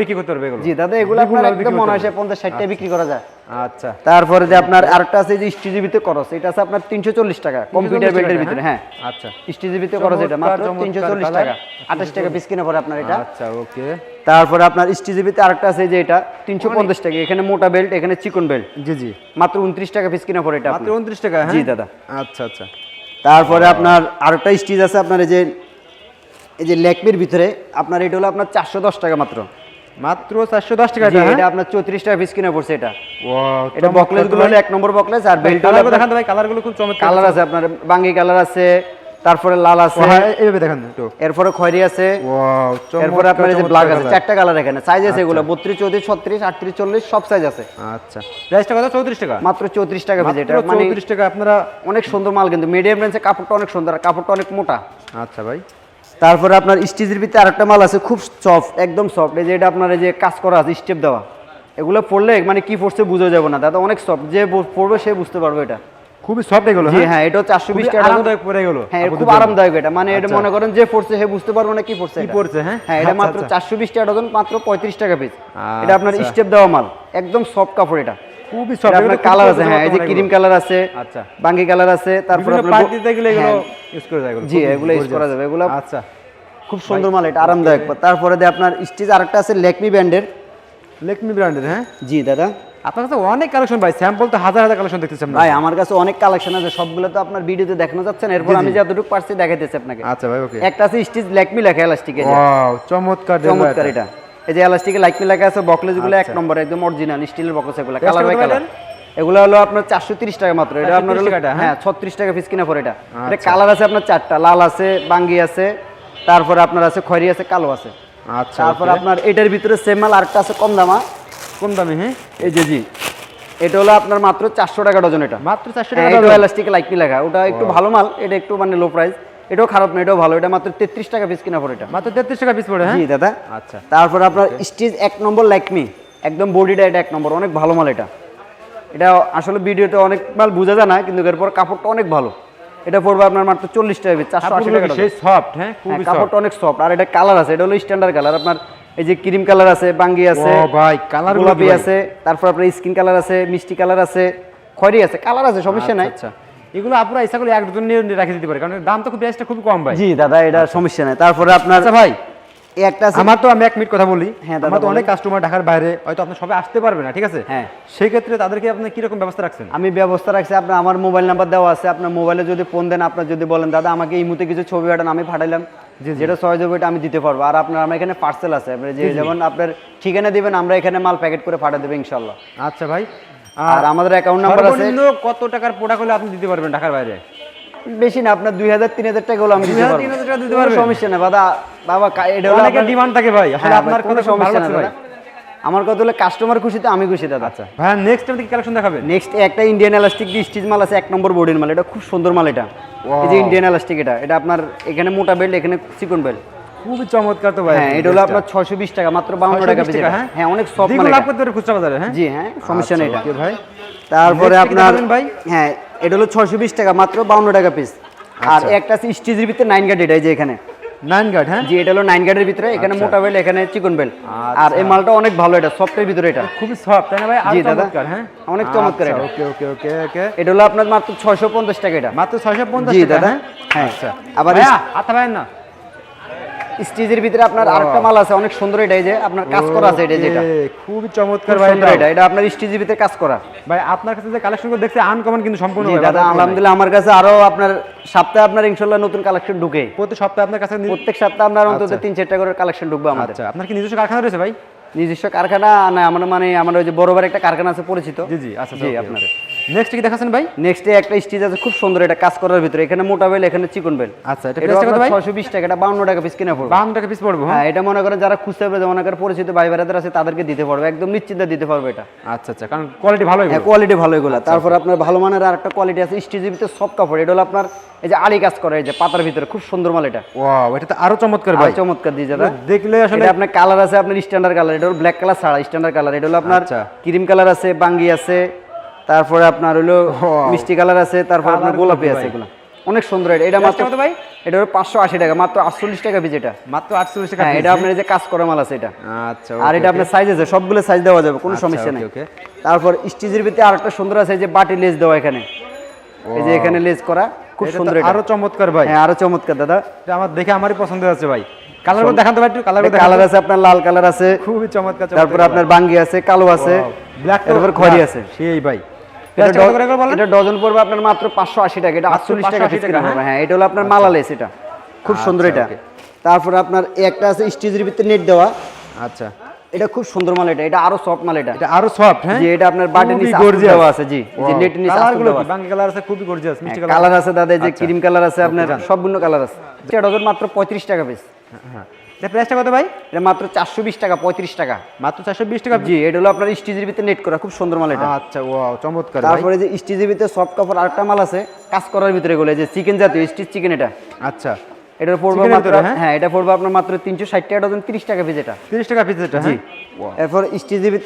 বিক্রি করতে পারবে এগুলো। জি দাদা এগুলো আপনার একদম মনে হয় টাকা বিক্রি করা যায়। আচ্ছা। তারপরে যে আপনার আরেকটা আছে যে স্টিজিবিতে করস এটা আছে আপনার তিনশো চল্লিশ টাকা কম্পিউটার বেল্টের ভিতরে হ্যাঁ। আচ্ছা। স্টিজিবিতে করস এটা মাত্র চমৎকার, তিনশো চল্লিশ চমৎকার টাকা আঠাশ টাকা পিস কিনে পরে আপনার এটা। আচ্ছা ওকে। তারপরে আপনার স্টিজিবিতে আরেকটা আছে যে এটা তিনশো পঞ্চাশ টাকা এখানে মোটা বেল্ট এখানে চিকন বেল্ট জি জি। মাত্র উনত্রিশ টাকা পিস কিনে পরে এটা মাত্র আপনার। উনত্রিশ টাকা হ্যাঁ? জি দাদা। আচ্ছা আচ্ছা। তারপরে আপনার আরেকটা স্টিচ আছে আপনার এই যে এই যে লেকমির ভিতরে আপনার এটা হলো আপনার চারশো দশ টাকা মাত্র। মাত্র চারশো দশ টাকা এটা এটা আপনার চৌত্রিশ টাকা পিস কিনে পড়ছে এটা। এটা বকলেসগুলো হলো এক নম্বর বকলেস আর বেল্ট দেখান ভাই কালারগুলো খুব চমৎকার। কালার আছে আপনার বাঙ্গি কালার আছে তারপরে লাল আছে। এইভাবে দেখান একটু। এরপরে খয়রি আছে। ওয়াও এরপরে আপনার যে ব্ল্যাক আছে চারটা কালার এখানে। সাইজ আছে এগুলো বত্রিশ চৌত্রিশ ছত্রিশ আটত্রিশ চল্লিশ সব সাইজ আছে। আচ্ছা। প্রাইসটা কত? চৌত্রিশ টাকা? মাত্র চৌত্রিশ টাকা পিস এটা মানে চৌত্রিশ টাকা আপনারা অনেক সুন্দর মাল কিন্তু। মিডিয়াম রেঞ্জে কাপড়টা অনেক সুন্দর আর কাপড়টা অনেক মোটা। আচ্ছা ভাই। তারপরে আপনার স্টিচের ভিতরে আরেকটা মাল আছে খুব সফট একদম সফট এই যে এটা আপনার এই যে কাজ করা আছে স্টেপ দেওয়া। এগুলো পড়লে মানে কি পড়ছে বুঝে যাবে না। দাদা অনেক সফট যে পড়বে সে বুঝতে পারবে এটা। খুবই সফট এগুলো জি হ্যাঁ? এটা চারশো বিশ খুবই টাকা আরামদায়ক পরে এগুলো হ্যাঁ খুব আরামদায়ক এটা। মানে এটা আচ্ছা। মনে করেন যে পড়ছে সে বুঝতে পারবে না কি পড়ছে কি পড়ছে, হ্যাঁ? হ্যাঁ এটা আচ্ছা, মাত্র আচ্ছা। চারশো বিশ টাকা ডজন মাত্র পঁয়ত্রিশ টাকা পিস এটা আপনার আচ্ছা। স্টেপ দেওয়া মাল। একদম সফট কাপড় এটা। খুবই এটা সফট আপনার কালার আছে হ্যাঁ এই যে ক্রিম কালার আছে আচ্ছা। বাঙ্গি কালার আছে তারপর আপনার পার্টি দিতে গেলে এগুলো হ্যাঁ, ইউজ করে যায় এগুলো। জি, এগুলো gorgeous। করা যাবে, এগুলো- আচ্ছা। খুব সুন্দর মাল এটা আরামদায়ক। তারপরে দিয়ে আপনার স্টিচ আরেকটা আছে লেকমি ব্র্যান্ডের লেকমি ব্র্যান্ডের হ্যাঁ? জি দাদা। আপনার কাছে অনেক কালেকশন ভাই স্যাম্পল তো হাজার হাজার কালেকশন দেখতেছি আমরা ভাই আমার কাছে অনেক কালেকশন আছে সবগুলো তো আপনার ভিডিওতে দেখানো যাচ্ছে না এরপর। আমি যতটুকু পারছি দেখাইতেছি আপনাকে। আচ্ছা ভাই ওকে একটা আছে স্টিচ লেকমি লেখা এলাস্টিকে ওয়াও চমৎকার চমৎকার এটা। এই যে এলাস্টিকে লাইকমি লেখা আছে এক আচ্ছা। নম্বর একদম অরিজিনাল স্টিলের এগুলো। কালার বাই কালার এগুলো হলো আপনার চারশো তিরিশ টাকা মাত্র। এটা আপনার 430 হলো হ্যাঁ? হ্যাঁ ছত্রিশ টাকা পিস কিনা পরে এটা। এটা আচ্ছা। কালার আছে আপনার চারটা লাল আছে বাঙ্গি আছে তারপরে আপনার আছে খয়রি আছে কালো আছে। আচ্ছা তারপর আপনার এটার ভিতরে সেম মাল আরেকটা আছে কম দামা। কম দামে হ্যাঁ? এই যে জি এটা হলো আপনার মাত্র চারশো টাকা ডজন এটা। মাত্র চারশো হ্যাঁ, টাকা। এলাস্টিক লাইকনি লেখা? ওটা একটু ভালো মাল এটা একটু মানে লো প্রাইস এটাও খারাপ না এটাও ভালো। এটা মাত্র তেত্রিশ টাকা পিস কিনা পড়ে এটা। মাত্র তেত্রিশ টাকা পিস পড়ে হ্যাঁ? জি দাদা। আচ্ছা। তারপর আপনার স্টিচ এক নম্বর ল্যাকমি একদম বডিটা এটা এক নম্বর অনেক ভালো মাল এটা। এটা আসলে ভিডিওতে অনেক মাল বোঝা যায় না কিন্তু এরপর কাপড়টা অনেক ভালো। এটা পড়বে আপনার মাত্র চল্লিশ টাকা পিস চারশো আশি টাকা সফট হ্যাঁ? হ্যাঁ, খুবই সফট কাপড়টা অনেক সফট আর এটা কালার আছে এটা হলো স্ট্যান্ডার্ড কালার আপনার এই যে ক্রিম কালার আছে বাঙ্গি আছে ও ভাই, গুলো গোলাপি আছে তারপর আপনার স্কিন কালার আছে মিষ্টি কালার আছে খয়রি আছে কালার আছে সমস্যা নাই। আচ্ছা এগুলো আপনারা ইচ্ছা করলে একজন নিয়ে রাখে দিতে পারে কারণ দাম তো খুব প্রাইসটা খুব কম ভাই। জি দাদা এটা সমস্যা নাই। তারপরে আপনার আচ্ছা ভাই একটা আছে আমার তো আমি এক মিনিট কথা বলি। হ্যাঁ, আমার তো অনেক কাস্টমার ঢাকার বাইরে হয়তো আপনি সবাই আসতে পারবে না ঠিক আছে? হ্যাঁ। সেই ক্ষেত্রে তাদেরকে আপনি কীরকম ব্যবস্থা রাখছেন? আমি ব্যবস্থা রাখছি আপনার আমার মোবাইল নাম্বার দেওয়া আছে আপনার মোবাইলে যদি ফোন দেন আপনার যদি বলেন দাদা আমাকে এই মুহূর্তে কিছু ছবি পাঠান আমি পাঠাইলাম। যেটা সহজ হবে এটা আমি দিতে পারব। আর আপনার আমার এখানে পার্সেল আছে। যে যেমন আপনার ঠিকানা দিবেন আমরা এখানে মাল প্যাকেট করে পাঠিয়ে দেবো ইনশাল্লাহ আচ্ছা ভাই আর আমাদের অ্যাকাউন্ট নাম্বার আছে। কত টাকার প্রোডাক্ট হলে আপনি দিতে পারবেন ঢাকার বাইরে? বেশি না আপনার দুই হাজার তিন হাজার টাকা হলো আমি দিতে পারব। 3000 টাকা দিতে কোনো পারবেন? সমস্যা না দাদা বাবা এটা ডিমান্ড থাকে ভাই আসলে হ্যাঁ, আপনার কোনো সমস্যা না আমার কথা হলো কাস্টমার খুশিতে আমি খুশি দাদা। আচ্ছা। ভাই নেক্সট টাইম কি কালেকশন দেখাবেন? নেক্সট একটা ইন্ডিয়ান এলাস্টিক দিয়ে স্টিচ মাল আছে এক নম্বর বোর্ডের মাল। এটা খুব সুন্দর মাল এটা। এই যে ইন্ডিয়ান এলাস্টিক এটা। এটা আপনার এখানে মোটা বেল্ট এখানে চিকন বেল্ট খুবই চমৎকার তো ভাই। হ্যাঁ এটা হলো আপনার ছয়শো বিশ টাকা মাত্র বাউন্ন টাকা 620 পিস হ্যাঁ? হ্যাঁ অনেক সফট মাল লাভ। করতে পারে খুচরা বাজারে হ্যাঁ? জি হ্যাঁ সমস্যা নেই এটা। আচ্ছা, ভাই। তারপরে আপনার ভাই? হ্যাঁ এটা হলো ছয়শো বিশ টাকা মাত্র বাউন্ন টাকা পিস আর আচ্ছা। একটা আছে স্টিজের ভিতরে নাইন গার্ড এটা এই যে এখানে। নাইন গার্ড হ্যাঁ জি এটা হলো নাইন গার্ডের ভিতরে এখানে আচ্ছা। মোটা বেল এখানে চিকন বেল আচ্ছা। আর এই মালটা অনেক ভালো এটা সফটের ভিতরে এটা খুবই সফট তাই না ভাই জি, দাদা। হ্যাঁ অনেক চমৎকার এটা। ওকে ওকে ওকে ওকে এটা হলো আপনার মাত্র ছয়শো পঞ্চাশ টাকা এটা মাত্র 650 জি, দাদা। হ্যাঁ হ্যাঁ। আচ্ছা আবার আচ্ছা ভাই না স্টিজের ভিতরে আপনার আরেকটা মাল আছে অনেক সুন্দর এটা যে আপনার কাজ করা আছে এটা যেটা। খুব চমৎকার ভাই এটা এটা আপনার স্টিজের ভিতরে কাজ করা। ভাই আপনার কাছে যে কালেকশন করে দেখছি আনকমন কিন্তু সম্পূর্ণ ভাই, দাদা আলহামদুলিল্লাহ আমার কাছে আরও আপনার সপ্তাহে আপনার ইনশাআল্লাহ নতুন কালেকশন ঢুকে। প্রতি সপ্তাহে আপনার কাছে প্রত্যেক সপ্তাহে আপনার অন্তত আচ্ছা। তিন চারটা করে কালেকশন ঢুকবে আমাদের। আচ্ছা আপনার কি নিজস্ব কারখানা রয়েছে ভাই? নিজস্ব কারখানা? না আমার মানে আমার ওই যে বড় বড় একটা কারখানা আছে পরিচিত। জি জি আচ্ছা জি আপনার। নেক্সট কি দেখাচ্ছেন ভাই? নেক্সটে একটা স্টিচ আছে খুব সুন্দর এটা কাজ করার ভিতরে। এখানে মোটা বেল এখানে চিকন বেল আচ্ছা এটা প্রাইসটা কত ভাই? ছয়শো বিশ টাকা এটা বাউন্ন টাকা পিস কিনে পড়বে। 52 টাকা পিস পড়বে হ্যাঁ? হ্যাঁ এটা মনে করেন যারা খুঁজতে পারবে মনে করেন পরিচিত ভাই বেড়াদের আছে তাদেরকে দিতে পারবে। একদম নিশ্চিন্তে দিতে পারবে এটা। আচ্ছা আচ্ছা কারণ কোয়ালিটি ভালো হ্যাঁ কোয়ালিটি ভালো এগুলো। তারপর আপনার ভালো মানের আর একটা কোয়ালিটি আছে স্টিচের ভিতরে সব কাপড়। এটা হলো আপনার এই যে আড়ি কাজ করে এই যে পাতার ভিতরে খুব সুন্দর মাল এটা। ওয়াও এটা তো আরও চমৎকার ভাই। চমৎকার দিয়ে যাবে। দেখলে আসলে এটা আপনার কালার আছে আপনার স্ট্যান্ডার্ড কালার এটা হলো ব্ল্যাক কালার ছাড়া স্ট্যান্ডার্ড কালার এটা হলো আপনার আচ্ছা। ক্রিম কালার আছে বাঙ্গি আছে তারপরে আপনার হলো মিষ্টি কালার আছে তারপর আপনার গোলাপি আছে এগুলো। অনেক সুন্দর এটা। এটা মাত্র ভাই? এটা হলো পাঁচশো আশি টাকা মাত্র আটচল্লিশ টাকা পিস এটা। মাত্র 48 টাকা হ্যাঁ এটা আপনার এই যে কাজ করা মাল আছে এটা। আচ্ছা আর এটা আপনার সাইজ আছে সবগুলো সাইজ দেওয়া যাবে কোনো আচ্ছা, সমস্যা নেই. তারপর স্টিচের ভিতরে আরেকটা সুন্দর আছে এই যে বাটি লেস দেওয়া এখানে। এই যে এখানে লেস করা। খুব সুন্দর আরও চমৎকার ভাই। হ্যাঁ আরও চমৎকার দাদা। এটা আমার দেখে আমারই পছন্দ হচ্ছে ভাই। কালারগুলো একটু কালারগুলো কালার আছে আপনার লাল কালার আছে। খুবই চমৎকার তারপর আপনার বাঙ্গি আছে কালো আছে ব্ল্যাক তারপর খয়রি আছে। সেই ভাই। এটা ডজন পড়বে আপনার মাত্র পাঁচশো আশি টাকা এটা মাত্র আটচল্লিশ টাকা 580 হ্যাঁ? হবে হ্যাঁ? এটা হলো আপনার মালা লেস এটা। খুব সুন্দর আচ্ছা, এটা। তারপর আপনার একটা আছে স্টিচের ভিতরে নেট দেওয়া। আচ্ছা। এটা খুব সুন্দর মাল এটা এটা আরও সফট মাল এটা। এটা আরও সফট হ্যাঁ? জি এটা আপনার খুবই নিচে আস্তর আছে জি। যে নেটের নিচে কালার আস্তরগুলো দেওয়া কি? বাঙ্গি কালার আছে খুবই গর্জিয়াস মিষ্টি কালার কালার আছে দাদা এই যে আচ্ছা। ক্রিম কালার আছে আপনার। সবগুলো কালার আছে। এটা ডজন মাত্র পঁয়ত্রিশ টাকা পিস হ্যাঁ এটা প্রাইসটা কত ভাই? এটা মাত্র চারশো বিশ টাকা পঁয়ত্রিশ টাকা। মাত্র 420 টাকা? জি এটা হলো আপনার স্টিচের ভিতরে নেট করা খুব সুন্দর মাল এটা। আচ্ছা ওয়াও চমৎকার তারপরে যে স্টিচের ভিতরে সফট কাপড় আরেকটা মাল আছে কাজ করার ভিতরে এই যে চিকেন জাতীয় স্টিচ চিকেন এটা। আচ্ছা। এটা পড়বে মাত্র হ্যাঁ? হ্যাঁ এটা পড়বে আপনার মাত্র তিনশো ষাট টাকা ডজন তিরিশ টাকা পিস এটা। 30 টাকা পিস এটা হ্যাঁ? Wow. এরপর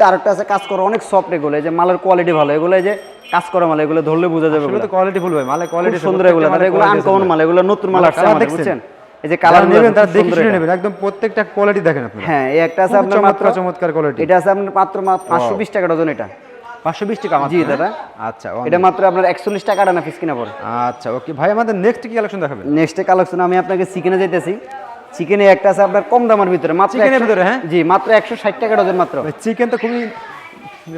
আরেকটা আছে কাজ করা অনেক সফট এগুলো যে মালের কোয়ালিটি ভালো এগুলো যে কাজ করা মাল এগুলো ধরলে বোঝা যাবে এগুলো। কোয়ালিটি ফুল ভাই মালে খুব কোয়ালিটি সুন্দর এগুলো তাহলে এগুলো আনকমন মাল এগুলো নতুন মাল আসছে আমাদের দেখছেন? বুঝছেন? এই যে কালার নেবেন তার দেখে শুনে নেবেন একদম প্রত্যেকটা কোয়ালিটি দেখেন আপনি হ্যাঁ এই একটা আছে আপনার মাত্র চমৎকার কোয়ালিটি এটা আছে আপনার মাত্র পাঁচশো বিশ টাকা ডজন এটা। 520 টাকা মাত্র জি, হ্যাঁ? দাদা। আচ্ছা এটা মাত্র আপনার একচল্লিশ টাকা না পিস কিনা পড়ে। আচ্ছা ওকে। ভাই আমাদের নেক্সট কি কালেকশন দেখাবেন? নেক্সট কালেকশন আমি আপনাকে চিকেনে যাইতেছি। চিকেনে একটা আছে আপনার কম দামের ভিতরে মাত্র 100 ভিতরে, হ্যাঁ? জি মাত্র একশো ষাট টাকা ডজন মাত্র। চিকেন তো খুবই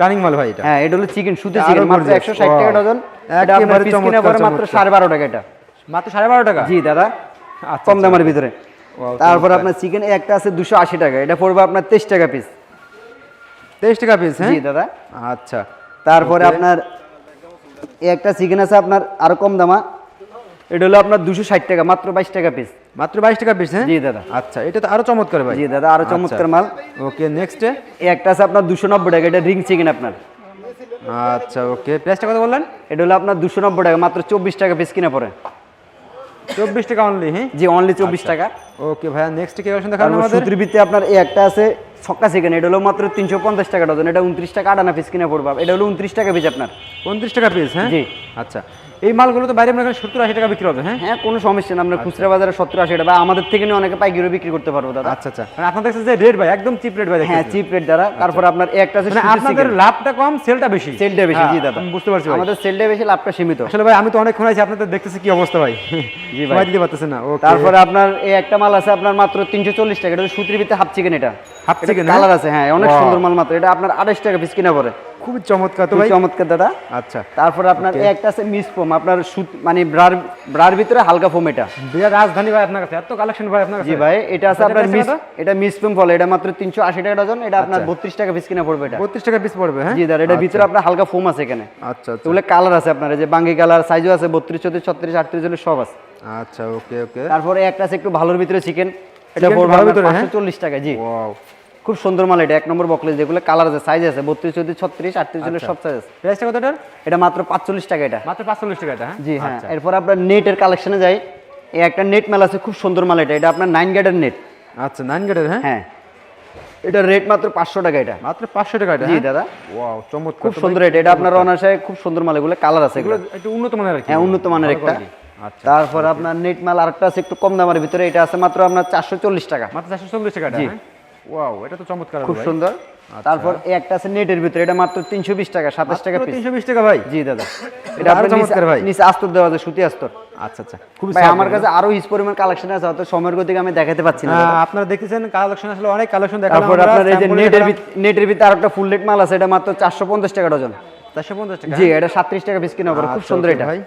রানিং মাল ভাই এটা। হ্যাঁ এটা হলো চিকেন সুতে আরও চিকেন মাত্র একশো ষাট টাকা ডজন এটা আপনার পিস কিনা পড়ে মাত্র। সাড়ে বারো টাকা এটা। মাত্র সাড়ে বারো টাকা? জি দাদা। আচ্ছা, কম আচ্ছা। দামের ভিতরে। তারপর আপনার চিকেন একটা আছে দুশো আশি টাকা এটা পড়বে আপনার তেইশ টাকা পিস তেইশ টাকা পিস হ্যাঁ? জি দাদা। আচ্ছা তারপরে আপনার একটা চিকেন আছে আপনার আরও কম দামা। এটা হলো আপনার দুশো ষাট টাকা মাত্র বাইশ টাকা পিস মাত্র বাইশ টাকা পিস হ্যাঁ? জি দাদা। আচ্ছা এটা তো আরও চমৎকার ভাই। জি দাদা আরও চমৎকার মাল। ওকে নেক্সটে এই একটা আছে আপনার দুশো নব্বই টাকা এটা রিং চিকেন আপনার। আচ্ছা ওকে। প্রাইসটা কত বললেন? এটা হলো আপনার দুশো নব্বই টাকা মাত্র চব্বিশ টাকা পিস কিনা পড়ে। চব্বিশ টাকা অনলি হ্যাঁ? জি অনলি চব্বিশ টাকা। ওকে ভাইয়া নেক্সট কি দেখাবেন আমাদের? সুতির আপনার এই একটা আছে ছক্কা চিকেন এটা হলো মাত্র তিনশো পঞ্চাশ টাকা ডজন এটা উনত্রিশ টাকা আটানা পিস কিনে পড়বে। এটা হলো উনত্রিশ টাকা পিস আপনার। উনত্রিশ টাকা পিস হ্যাঁ? জি। আচ্ছা। এই মালগুলো তো বাইরে করেন সত্তর আশি টাকা বিক্রি হবে হ্যাঁ? হ্যাঁ কোনো সমস্যা না আমরা খুচরা বাজারে সত্তর আশি টাকা আমাদের থেকে নিয়ে অনেকে পাইকারিও বিক্রি করতে পারব দাদা। আচ্ছা আচ্ছা। মানে আপনার কাছে যে রেট ভাই একদম চিপ রেট ভাই হ্যাঁ চিপ রেট দ্বারা তারপর আপনার একটা আছে মানে আপনাদের লাভটা কম সেলটা বেশি। সেলটা বেশি জি হ্যাঁ, দাদা বুঝতে পারছি। আমাদের সেলটা বেশি লাভটা সীমিত। আসলে ভাই আমি তো অনেকক্ষণ আছি আপনাদের দেখতেছি কি অবস্থা ভাই। জি ভাই। দিতে পারতেছেন না ওকে তারপরে আপনার এই একটা মাল আছে আপনার মাত্র তিনশো চল্লিশ টাকা। এটা সুতির ভিত্তি হাফ চিকেন এটা। Half chicken, কালার হ্যাঁ? আছে হ্যাঁ অনেক সুন্দর মাল মাত্র। এটা আপনার আড়াইশ টাকা পিস কিনা পড়ে। খুবই চমৎকার। তো ভাই চমৎকার দাদা। আচ্ছা। তারপর আপনার একটা আছে মিস ফোম আপনার সুত মানে ব্রার ব্রার ভিতরে হালকা ফোম এটা। বিরাট রাজধানী ভাই আপনার কাছে এত কালেকশন ভাই আপনার কাছে। জি ভাই এটা আছে এটা আপনার মিস এটা মিস ফোম ফলে এটা মাত্র তিনশো আশি টাকা ডজন এটা আপনার আচ্ছা। বত্রিশ টাকা পিস কিনা পড়বে এটা। বত্রিশ টাকা পিস পড়বে হ্যাঁ? জি দাদা এটার ভিতরে আপনার হালকা ফোম আছে এখানে। আচ্ছা আচ্ছা। এগুলো কালার আছে আপনার যে বাঙ্গি কালার সাইজও আছে বত্রিশ চৌত্রিশ ছত্রিশ আটত্রিশ হলে সব আছে। আচ্ছা ওকে ওকে তারপরে একটা আছে একটু ভালোর ভিতরে চিকেন এটা পড়বে ভালোর ভিতরে, হ্যাঁ? 540 টাকা জি। ওয়াও খুব সুন্দর মাল এটা এক নম্বর বকলেস যেগুলো কালার আছে সাইজ আছে বত্রিশ চৌত্রিশ ছত্রিশ আটত্রিশ হলে আচ্ছা। সব সাইজ আছে। প্রাইসটা কত এটার? এটা মাত্র পাঁচচল্লিশ টাকা এটা। মাত্র পাঁচচল্লিশ টাকা এটা হ্যাঁ? জি হ্যাঁ। আচ্ছা। এরপর আপনার নেটের কালেকশনে যাই। এই একটা নেট মাল আছে খুব সুন্দর মাল এটা। এটা আপনার নাইন গ্যাডের নেট আচ্ছা নাইন গেটের হ্যাঁ? হ্যাঁ। এটা রেট মাত্র পাঁচশো টাকা এটা। মাত্র পাঁচশো টাকা এটা জি হ্যাঁ? দাদা। ওয়াও চমৎকার। খুব সুন্দর। এটা। এটা আপনার অনার্সায় খুব সুন্দর মাল এগুলো কালার আছে এগুলো। একটু উন্নত মানের হ্যাঁ উন্নত মানের একটা। আচ্ছা। তারপর আপনার নেট মাল আরেকটা আছে একটু কম দামের ভিতরে। এটা আছে মাত্র আপনার চারশো চল্লিশ টাকা। মাত্র চারশো চল্লিশ টাকা জি। ওয়াও এটা তো চমৎকার খুব সুন্দর। তারপর একটা আছে নেটের ভিতরে এটা মাত্র তিনশো বিশ টাকা সাতাশ টাকা পিস তিনশো বিশ টাকা ভাই। জি দাদা। এটা আপনার চমৎকার ভাই। নিচে আস্তর দেওয়া আছে সুতি আস্তর। আচ্ছা আচ্ছা। খুবই ভাই আমার কাছে আরও হিস পরিমাণ কালেকশন আছে হয়তো সময়ের গতিকে আমি দেখাতে পাচ্ছি না। হ্যাঁ, আপনারা দেখতেছেন কালেকশন আসলে অনেক কালেকশন দেখালাম তারপর আপনার এই যে নেটের। নেটের ভিতরে আরেকটা ফুল রেট মাল আছে এটা মাত্র চারশো পঞ্চাশ টাকা ডজন চারশো পঞ্চাশ টাকা? জি এটা সাত্রিশ টাকা পিস কিনা পড়ে খুব আচ্ছা, সুন্দর এটা। ভাই।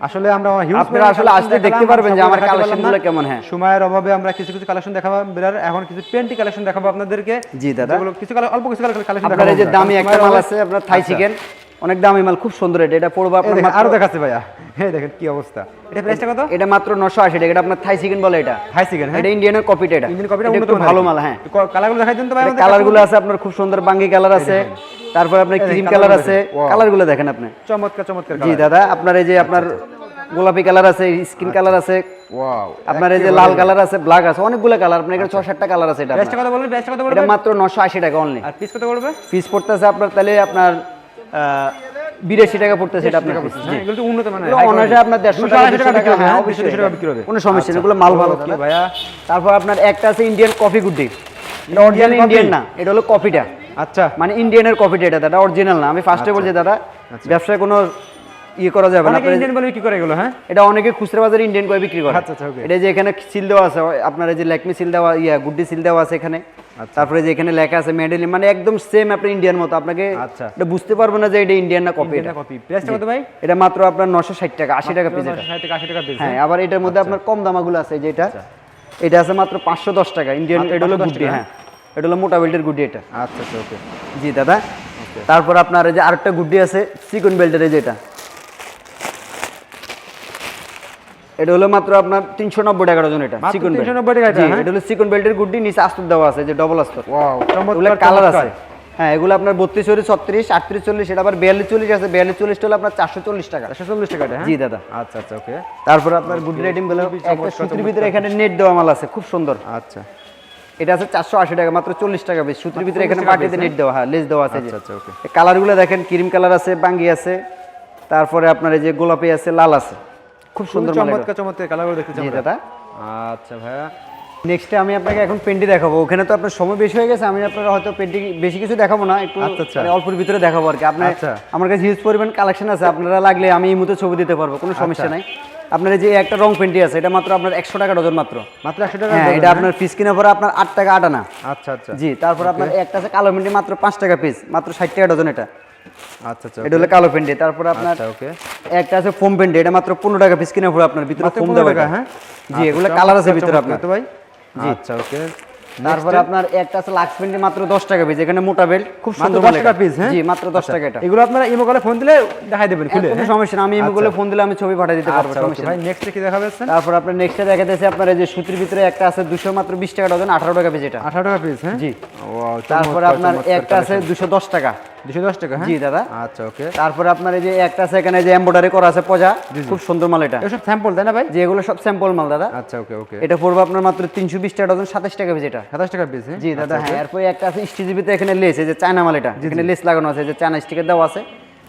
আসলে আমরা আপনারা আসলে আসলে দেখতে পারবেন যে আমার কালেকশনগুলো কেমন, হ্যাঁ। সময়ের অভাবে আমরা কিছু কিছু কালেকশন দেখাবো বিরার এখন কিছু পেন্টি কালেকশন দেখাবো আপনাদেরকে। জি, দাদা। কিছু অল্প কিছু কালেকশন আপনার এই যে দামি একটা মাল আছে আপনার থাই চিকেন অনেক দামি মাল খুব সুন্দর এটা। এটা পড়বে আপনার আরও দেখাচ্ছে ভাইয়া। হ্যাঁ দেখেন কি অবস্থা। এটা প্রাইসটা কত? এটা মাত্র নশো আশি টাকা এটা আপনার থাই চিকেন বলে এটা। হাই চিকেন হ্যাঁ? এটা ইন্ডিয়ানের কপিটা এটা। ইঞ্জিন কপিটা উন্নত ভালো মাল হ্যাঁ। কালারগুলো দেখাই দিন তো ভাই আমাদের কালারগুলো আছে আপনার খুব সুন্দর বাঙ্গি কালার আছে। তারপর আপনার এই ক্রিম কালার আছে। দেখেন। Wow. কালারগুলো দেখেন আপনি। চমৎকার চমৎকার জি দাদা আপনার এই যে আপনার গোলাপি কালার আছে স্কিন কালার আছে। ওয়াও আপনার এই যে লাল কালার আছে ব্ল্যাক আছে অনেকগুলো কালার আপনার এখানে ছ সাতটা কালার আছে এটা আপনার। কত বলবেন? প্রাইসটা কত এটা মাত্র নশো আশি টাকা অনলি আর পিস কত করবে পিস পড়তেছে আপনার তাহলে আপনার বিরাশি টাকা পড়তেছে এটা আপনার piece, জি। এগুলো তো উন্নত মানের। এগুলো high অনায়াসে quality। আপনার দেড়শো টাকা আড়াইশো দুশো টাকা বিক্রি হবে, অবশ্যই 200 টাকা বিক্রি হবে। কোনো সমস্যা নেই আচ্ছা। এগুলো মাল ভালো ভাইয়া। তারপর আপনার একটা আছে ইন্ডিয়ান কফি গুড্ডি। এটা অরিজিনাল ইন্ডিয়ান না এটা হলো কফিটা আচ্ছা। মানে ইন্ডিয়ানের কফিটা এটা দাদা অরিজিনাল না। আমি ফার্স্টে বলছি দাদা ব্যবসায় কোনো ইয়ে করা যাবে না ইন্ডিয়ান বলে কি করে এগুলো হ্যাঁ? এটা অনেকে খুচরা বাজারে ইন্ডিয়ান করে বিক্রি করে। আচ্ছা, আচ্ছা, এটা যে এখানে সিল দেওয়া আছে আপনার যে ল্যাকমি সিল দেওয়া ইয়া গুড্ডি সিল দেওয়া আছে এখানে। আচ্ছা। তারপরে যে এখানে লেখা আছে মেডেল মানে একদম সেম আপনার ইন্ডিয়ান মতো। আপনাকে আচ্ছা। এটা বুঝতে পারবে না যে এটা ইন্ডিয়ান না কপি এটা। কপি প্রাইসটা কত ভাই? এটা মাত্র আপনার নশো ষাট টাকা আশি টাকা পিস এটা। 60 থেকে 80 টাকা পিস হ্যাঁ আবার এটার মধ্যে আপনার কম দামাগুলো আছে এই যে এটা। এটা আছে মাত্র পাঁচশো দশ টাকা ইন্ডিয়ান এটা হলো গুড্ডি হ্যাঁ। এটা হলো মোটা বেল্টের গুড্ডি এটা। আচ্ছা আচ্ছা ওকে জি দাদা। তারপর আপনার এই যে আরেকটা গুড্ডি আছে চিকন বেল্টের যেটা এটা হলো মাত্র আপনার তিনশো নব্বই টাকা ডজন এটা চিকন 390 টাকা এটা, হ্যাঁ? এটা হলো চিকন বেল্টের গুড্ডি নিচে আস্তর দেওয়া আছে যে ডবল আস্তর। ওয়াও চমৎকার কালার আছে। হ্যাঁ এগুলো আপনার বত্রিশ চল্লিশ ছত্রিশ আটত্রিশ চল্লিশ এটা আবার বিয়াল্লিশ চল্লিশ আছে বিয়াল্লিশ চল্লিশটা হলো আপনার চারশো চল্লিশ টাকা। 140 টাকা হ্যাঁ? জি দাদা। আচ্ছা আচ্ছা ওকে। তারপর আপনারগুলো খুবই একটা চমৎকার, সুতির ভিতরে এখানে নেট দেওয়া মাল আছে খুব সুন্দর। আচ্ছা। এটা আছে চারশো আশি টাকা মাত্র চল্লিশ টাকা বেশ সুতির ভিতরে এখানে piece, নেট দেওয়া হ্যাঁ লেস দেওয়া আছে আচ্ছা আচ্ছা ওকে। কালারগুলো দেখেন ক্রিম কালার আছে বাঙ্গি আছে। তারপরে আপনার এই যে গোলাপি আছে লাল আছে। খুব সুন্দর চমৎকার চমৎকার কালারগুলো দেখতে চাই দাদা। আচ্ছা ভাইয়া। নেক্সটে আমি আপনাকে এখন পেন্টি দেখাবো। ওখানে তো আপনার সময় বেশি হয়ে গেছে আমি আপনার হয়তো পেন্টি বেশি কিছু দেখাবো না একটু আচ্ছা, আচ্ছা। মানে অল্পের ভিতরে দেখাবো আর কি। আপনার আচ্ছা। আমার কাছে হিউজ পরিমাণ কালেকশন আছে আপনারা লাগলে আমি এই মুহূর্তে ছবি দিতে পারব কোনো সমস্যা। নাই। আপনার এই যে একটা রং পেন্টি আছে এটা মাত্র আপনার একশো টাকা ডজন মাত্র। মাত্র 100 টাকা হ্যাঁ এটা আপনার পিস কিনা পরে আপনার আট টাকা আট আনা। আচ্ছা আচ্ছা। জি তারপর আপনার একটা আছে কালো পেন্টি মাত্র পাঁচ টাকা পিস মাত্র ষাট টাকা ডজন এটা। আচ্ছা আচ্ছা এটা হলো কালো পেন্টি তারপর আপনার আচ্ছা ওকে একটা আছে ফোম পেন্টি এটা মাত্র পনেরো টাকা পিস কিনে পড়ে আপনার ভিতরে ফোম দেওয়া টাকা, হ্যাঁ হ্যাঁ? জি এগুলো কালার আছে ভিতরে আপনার। তো ভাই। জি। আচ্ছা ওকে তারপরে আপনার একটা আছে লাক্স পেন্টি মাত্র দশ টাকা পিস এখানে মোটা বেল্ট খুব সুন্দর 10 টাকা এটা। হ্যাঁ? জি মাত্র দশ টাকা এটা। এগুলো আপনারা ইমো কলে ফোন দিলে দেখাই দেবেন খুলে কোনো? সমস্যা না আমি ফোন দিলে আমি ছবি পাঠিয়ে দিতে পারব সমস্যা ভাই নেক্সট কি তারপর আপনার নেক্সটে দেখাতেছে আপনার এই যে সুতির ভিতরে একটা আছে দুশো মাত্র বিশ টাকা ডজন আঠারো টাকা পিস এটা। 18 টাকা পিস হ্যাঁ? জি। তারপরে আপনার একটা আছে দুশো দশ টাকা। দুশো দশ টাকা হ্যাঁ? জি দাদা। আচ্ছা ওকে। তারপরে আপনার এই যে একটা আছে এখানে যে এমব্রয়ডারি করা আছে পজা খুব সুন্দর মাল এটা। সব স্যাম্পল তাই না ভাই? যে এগুলো সব স্যাম্পল মাল দাদা। আচ্ছা ওকে ওকে। এটা পড়বে আপনার মাত্র তিনশো বিশ টাকা ডজন সাতাশ টাকা পিস এটা। সাতাশ টাকা পিস জি দাদা হ্যাঁ এরপর একটা আছে স্টিজিবিতে এখানে লেস এই যে চায়না মাল এটা। এখানে লেস লাগানো আছে যে চায়না স্টিকার দেওয়া আছে।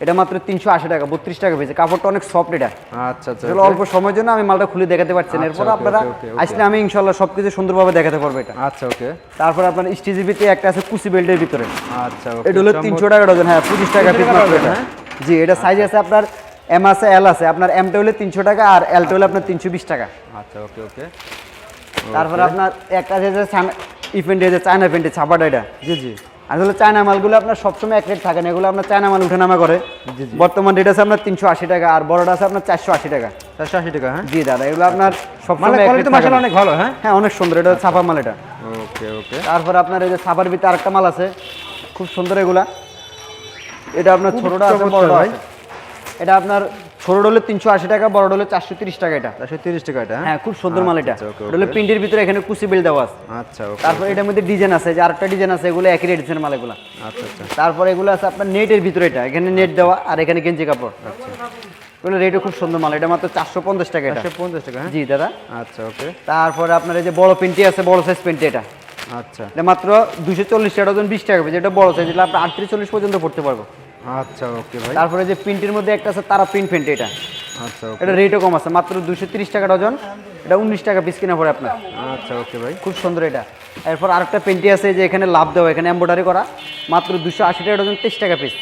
এটা মাত্র তিনশো আশি টাকা বত্রিশ টাকা পেয়েছে কাপড়টা অনেক সফট এটা। আচ্ছা আচ্ছা অল্প সময়ের জন্য আমি মালটা খুলে দেখাতে পারছি না। এরপর আপনারা. আসলে আমি ইনশাল্লাহ সবকিছু সুন্দরভাবে দেখাতে পারব এটা। আচ্ছা ওকে। তারপর আপনার স্টিজিবিতে একটা আছে কুসি বেল্টের ভিতরে। আচ্ছা এটা হলো তিনশো টাকা ডজন হ্যাঁ পঁচিশ টাকা পিস মাত্র এটা। হ্যাঁ? জি এটা সাইজ আছে আপনার এম আছে এল আছে। আপনার এমটা হলে তিনশো টাকা আর এলটা হলে আপনার তিনশো বিশ টাকা। আচ্ছা ওকে ওকে। তারপর আপনার একটা আছে যে ইফেন্টে যে চায়না পেন্টে ছাপাটা এটা। জি জি। আসলে চায়না মালগুলো আপনার সবসময় এক রেট থাকে না এগুলো আপনার চায়না মাল উঠানামা করে। বর্তমান রেট আছে আপনার তিনশো আশি টাকা আর বড়টা আছে আপনার চারশো আশি টাকা। চারশো আশি টাকা হ্যাঁ? জি দাদা এগুলো আপনার মানে সবসময় এক কোয়ালিটি rate তো থাকে মাসাল না। অনেক ভালো হ্যাঁ? হ্যাঁ অনেক সুন্দর এটা ছাপা মাল এটা। ওকে ওকে। তারপর আপনার এই যে ছাপার ভিতরে আরেকটা মাল আছে খুব সুন্দর এগুলা। এটা আপনার ছোটটা আছে বড়টা ভাই। এটা আপনার ছোট হলে তিনশো আশি টাকা বড় হলে চারশো তিরিশ টাকা এটা। চারশো তিরিশ টাকা এটা? হ্যাঁ খুব সুন্দর মাল এটা। আচ্ছা, হলো okay। প্রিন্টের ভিতরে এখানে কুচি বিল দেওয়া আছে। আচ্ছা তারপর এটার মধ্যে ডিজাইন আছে যে আরেকটা ডিজাইন আছে এগুলো একই রেট মাল এগুলো। আচ্ছা আচ্ছা। তারপর এগুলো আছে আপনার নেটের ভিতরে এটা এখানে নেট দেওয়া আর এখানে গেঞ্জি কাপড়। এগুলো রেটও খুব সুন্দর মাল এটা মাত্র চারশো পঞ্চাশ টাকা চারশো পঞ্চাশ টাকা হ্যাঁ? জি দাদা। আচ্ছা ওকে। তারপরে আপনার এই যে বড় প্রিন্টি আছে বড় সাইজ প্রিন্টি এটা। আচ্ছা। এটা মাত্র দুশো চল্লিশ টাকা ডজন বিশ টাকা এটা বড় সাইজ এটা আপনার আটত্রিশ চল্লিশ পর্যন্ত পড়তে পারব। আচ্ছা ওকে ভাই। তারপরে যে প্রিন্টের মধ্যে একটা আছে তারা প্রিন্ট প্রিন্ট এটা। আচ্ছা এটা রেটও কম আছে মাত্র দুশো তিরিশ টাকা ডজন। এটা উনিশ টাকা পিস কিনা পড়ে আপনার। আচ্ছা ওকে ভাই। খুব সুন্দর এটা। এরপর আরেকটা পেন্টি আছে যে এখানে লাভ দেওয়া এখানে এম্ব্রয়ডারি করা। মাত্র দুশো আশি টাকা ডজন তেইশ টাকা পিস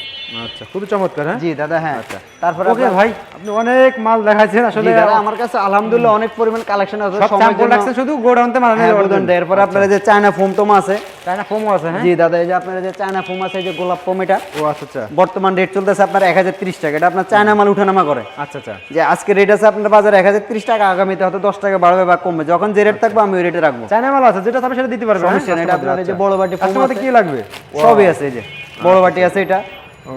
আচ্ছা খুবই চমৎকার হ্যাঁ? জি দাদা হ্যাঁ। তারপর ওকে ভাই। আপনি অনেক মাল আসলে দাদা আমার কাছে আলহামদুলিল্লাহ অনেক পরিমাণ কালেকশন আছে সব স্যাম্পল রাখছেন শুধু গোডাউনতে মাল হ্যাঁ, গোদাম দেয়। এরপর আপনার যে চায়না ফোম টোমা আছে। তাই না ফোমও আছে হ্যাঁ? জি দাদা এই যে আপনার যে চায়না ফোম আছে এই যে গোলাপ ফোম এটা। ও আচ্ছা আচ্ছা। বর্তমান রেট চলতেছে আপনার এক হাজার তিরিশ টাকা। এটা আপনার চায়না মাল উঠানামা করে। আচ্ছা আচ্ছা। যে আজকে রেট আছে আপনার বাজারে এক হাজার তিরিশ টাকা আগামীতে হয়তো দশ টাকা বাড়বে বা কমবে। যখন যে রেট থাকবে আমি ওই রেটে রাখব। চায়না মাল আছে যেটা সেটা দিতে পারবে হ্যাঁ? সমস্যা নেই, এটা আপনার এই যে বড় বাটি ফোম আছে। কি লাগবে? সবই আছে এই যে। বড় বাটি আছে এটা।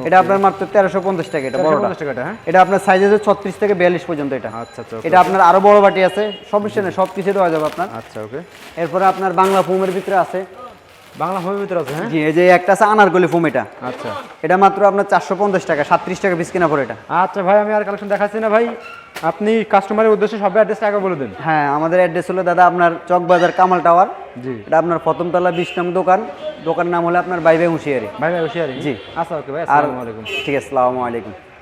এটা আপনার মাত্র তেরোশো পঞ্চাশ টাকা এটা 450 টাকাটা, হ্যাঁ? এটা আপনার সাইজ আছে ছত্রিশ থেকে বিয়াল্লিশ পর্যন্ত এটা। আচ্ছা আচ্ছা এটা আপনার আরও বড় বাটি আছে সমস্যা নেই সব কিছু দেওয়া যাবে আপনার। আচ্ছা ওকে। এরপরে আপনার বাংলা ফোমের ভিতরে আছে। বাংলা ফোমের ভিতরে আছে হ্যাঁ? জি এই যে একটা আছে আনারকলি ফোম এটা। আচ্ছা। এটা মাত্র আপনার চারশো পঞ্চাশ টাকা সাতত্রিশ টাকা পিস কিনা পড়ে এটা। আচ্ছা ভাই আমি আর কালেকশন দেখাচ্ছি না ভাই। আপনি কাস্টমারের উদ্দেশ্যে সব অ্যাড্রেসটা আগে বলে দিন। হ্যাঁ আমাদের অ্যাড্রেস হলো দাদা আপনার চকবাজার কামাল টাওয়ার জি। এটা আপনার প্রথমতলা বিশ নং দোকান। দোকানের নাম হলো আপনার বাইবে হুঁশিয়ারি। ভাই ভাই হুশিয়ারি? জি। আচ্ছা ওকে ভাই আসসালামু আলাইকুম। ঠিক আছে আসসালামু আলাইকুম।